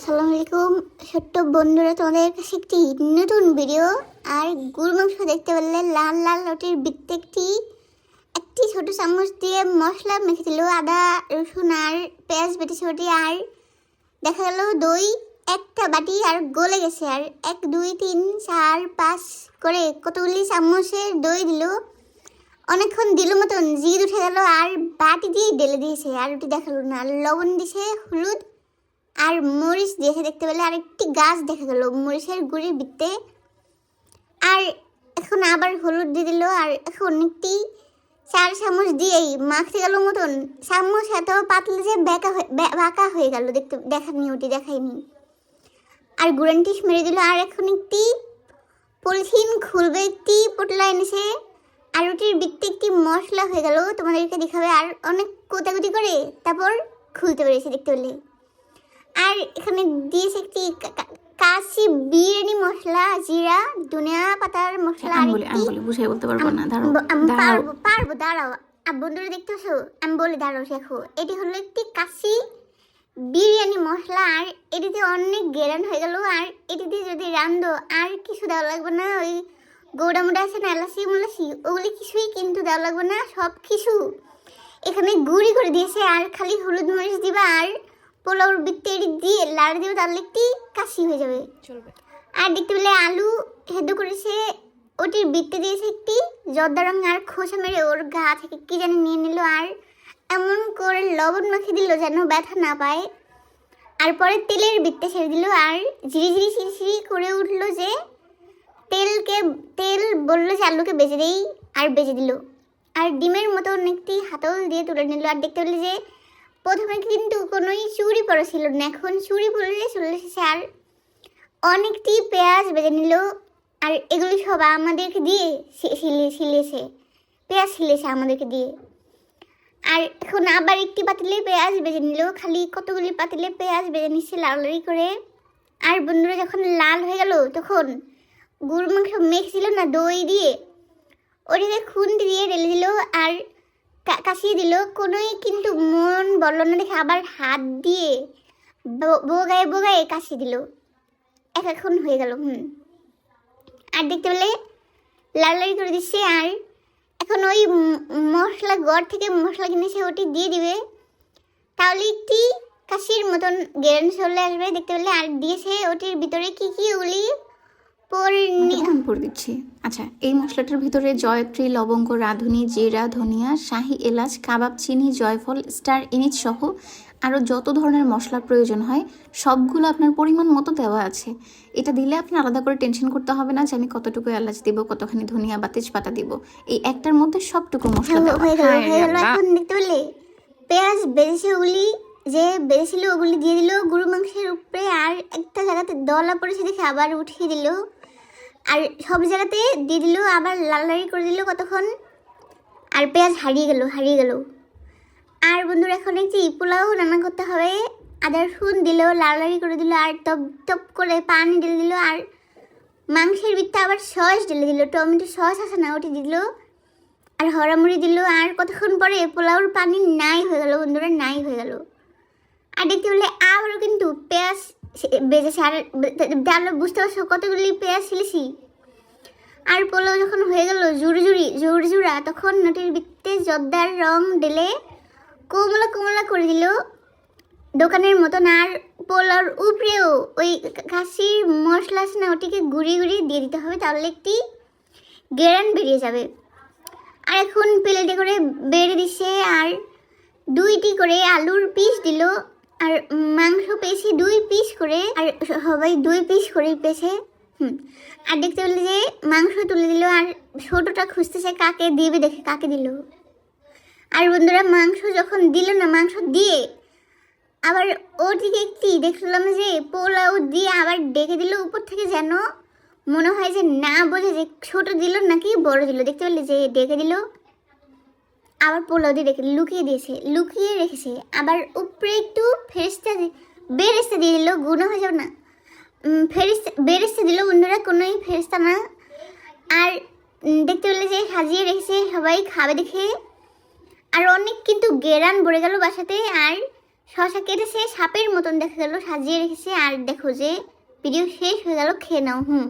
আসসালামু আলাইকুম ছোট্ট বন্ধুরা, তোমাদের কাছে একটি নতুন ভিডিও আর গুড় মাংস দেখতে পারলে লাল লাল রুটির বৃত্তে একটি ছোট চামচ দিয়ে মশলা মেখে দিল, আদা, রসুন আর পেঁয়াজ বেটেছে ওটি আর দেখা গেল দই একটা বাটি আর গলে গেছে, আর এক, দুই, তিন, চার, পাঁচ করে কতগুলি চামচের দই দিল। অনেকক্ষণ দিল মতন জিদ উঠে গেল আর বাটি দিয়ে ঢেলে দিয়েছে, আর ওটি দেখাল না। লবণ দিছে, হলুদ আর মরিচ দিয়েছে দেখতে পেলে, আর একটি গাছ দেখা গেল, মরিচের গুড়ির ভিত্তে আর এখন আবার হলুদ দিয়ে দিল, আর এখন একটি চার চামচ দিয়েই মাখতে গেল মতন। চামচ এত পাতলে যে বেঁকা হয়ে বাঁকা হয়ে গেল, দেখতে দেখানি ওটি দেখাইনি আর গুড়ানটি মেরে দিল, আর এখন একটি পলিথিন খুলবে, একটি পোটলা এনেছে। আর ওটির ভিত্তি একটি মশলা হয়ে গেল, তোমাদেরকে দেখাবে, আর অনেক কোতাকুতি করে তারপর খুলতে পেরেছে দেখতে পেলে। আর এখানে দিয়েছে একটি কাশি বিরিয়ানি মশলা জিরা ধনিয়া পাতার মশলা আর আমি বলি আমি বলি বুঝাই বলতে পারব না দাঁড়াও পারব পারব দাঁড়াও। আর বন্ধুরা দেখতে পাচ্ছ আমি বলি দাঁড়াও দেখো। এটি হলো একটি কাশি বিরিয়ানি মশলা আর এটিতে অনেক গেরান হয়ে গেল আর এটিতে যদি রান্ধো আর কিছু দেওয়া লাগবে না। ওই গৌড়া মোটা আছে না এলাচি মুলাচি ওগুলি কিছুই কিন্তু দেওয়া লাগবে না সব কিছু এখানে গুঁড়ি করে দিয়েছে আর খালি হলুদ মরিচ দিবা আর পোলাওর বৃত্তে এটি দিয়ে লাড়া দিবে তাহলে একটি কাশি হয়ে যাবে। চলবে। আর দেখতে পেলে আলু হেদ্দ করেছে ওটির বৃত্তে দিয়েছে একটি জর্দা রঙ আর খোসা মেরে ওর গা থেকে কি জানি নিয়ে নিল আর এমন করে লবণ মাখিয়ে দিল যেন ব্যথা না পায়। আর পরে তেলের বৃত্তে ছেড়ে দিল আর ঝিরি ঝিরি ঝিরি ঝিরি করে উঠল যে তেলকে তেল বলল যে আলুকে বেজে দেই আর বেজে দিল। আর ডিমের মতো একটি হাতল দিয়ে তুলে নিল আর দেখতে পেলে যে প্রথমে কিন্তু কোনোই চুরি পড়া ছিল না। এখন চুরি পরলে চলে এসেছে আর অনেকটি পেঁয়াজ বেজে নিল আর এগুলি সব আমাদেরকে দিয়ে সিলিয়েছে পেঁয়াজ সিলিয়েছে আমাদেরকে দিয়ে। আর এখন আবার একটি পাতিলে পেঁয়াজ বেজে নিল। খালি কতগুলি পাতিলে পেঁয়াজ বেজে নিচ্ছে লালই করে। আর বন্ধুরা, যখন লাল হয়ে গেল, তখন গুড় মাংস মেখছিল না, দই দিয়ে। ওটিতে খুন্তি দিয়ে ঢেলে দিল। আর কাশিয়ে দিল। কোনোই কিন্তু মন বলল না, দেখে আবার হাত দিয়ে বোগায়ে বোগায়ে কাশিয়ে দিল। এক এখন হয়ে গেল, হুম। আর দেখতে পেলে লাল করে দিচ্ছে, আর এখন ওই মশলা গড় থেকে মশলা কিনেছে ওটি দিয়ে দিবে। তাহলে একটি কাশির মতন গেরান চলে আসবে, দেখতে পেলে। আর দিয়েছে ওটির ভিতরে কি কি ওগুলি পরে নি- আমি দিচ্ছি। আচ্ছা এই মশলাটার ভিতরে জয়ত্রী লবঙ্গ রাঁধুনি জিরা ধনিয়া শাহি এলাচ কাবাব চিনি জয়ফল স্টার ইনিচ সহ আরও যত ধরনের মশলা প্রয়োজন হয় সবগুলো আপনার পরিমাণ মতো দেওয়া আছে। এটা দিলে আপনি আলাদা করে টেনশন করতে হবে না যে আমি কতটুকু এলাচ দিব কতখানি ধনিয়া বা তেজপাতা দিব। এই একটার মধ্যে সবটুকু মশলা হয়ে পেঁয়াজ বেড়েছে ওগুলি যে বেড়েছিল ওগুলি দিয়ে দিল গরু মাংসের উপরে আর একটা জায়গাতে দলা পড়েছে দেখে আবার উঠিয়ে দিল। আর সব জায়গাতে দিয়ে দিল, আবার লাল লাল করে দিল কতক্ষণ? আর পেঁয়াজ হারিয়ে গেল হারিয়ে গেল। আর বন্ধুরা, এখন একটি পোলাও রান্না করতে হবে। আদা রসুন দিল, লাল লাল করে দিল, আর টপ টপ করে পানি ঢেলে দিল, আর মাংসের ভিতরে আবার সস ঢেলে দিল। টমেটো সস আছে না, ওটি দিল। আর হরামুড়ি দিল, আর কতক্ষণ পরে পোলাওর পানি নাই হয়ে গেল বন্ধুরা, নাই হয়ে গেল। আর দেখতে পেলে আবারও কিন্তু পেঁয়াজ সে- বেজেছে আর তাহলে বুঝতে পারছ কতগুলি পেঁয়াজ ছিলেছি আর পোলাও যখন হয়ে গেল জুড়ি জুড়ি জোর জুড়া, তখন নটির ভিত্তে জর্দার রং ঢেলে কোমলা কোমলা করে দিল দোকানের মতন। আর পোলাওর উপরেও ওই খাসির মশলা না, ওটিকে গুঁড়িয়ে গুঁড়িয়ে দিয়ে দিতে হবে, তাহলে একটি গেরান বেরিয়ে যাবে। আর এখন প্লেটে করে বেড়ে দিছে, আর দুইটি করে আলুর পিস দিল। আর মাংস পেয়েছে দুই পিস করে, আর সবাই দুই পিস করে পেয়েছে। হুম। আর দেখতে পেলে যে মাংস তুলে দিল, আর ছোটোটা খুঁজতেছে কাকে দিবে দেখে, কাকে দিল। আর বন্ধুরা, মাংস যখন দিল না, মাংস দিয়ে আবার ওদিকে একটি দেখলাম যে পোলাও দিয়ে আবার ডেকে দিল, উপর থেকে যেন মনে হয় যে না বোঝে যে ছোট দিল নাকি বড় দিল। দেখতে পেলে যে ডেকে দিল। আবার পোলাও দিয়ে রেখে লুকিয়ে দিয়েছে লুকিয়ে রেখেছে। আবার উপরে একটু ফেরিস্তা বেরেস্তা দিয়ে দিল গুণা হয়ে যাবে না। উম, ফেরিস্তা বেরেস্তা দিল বন্ধুরা কোনোই ফেরিস্তা না। আর দেখতে পেলে যে সাজিয়ে রেখেছে সবাই খাবে দেখে। আর অনেক কিন্তু গেরান ভরে গেল বাসাতে আর শশা কেটেছে সাপের মতন দেখা গেল সাজিয়ে রেখেছে। আর দেখো যে ভিডিও শেষ হয়ে গেল খেয়ে নাও হুম।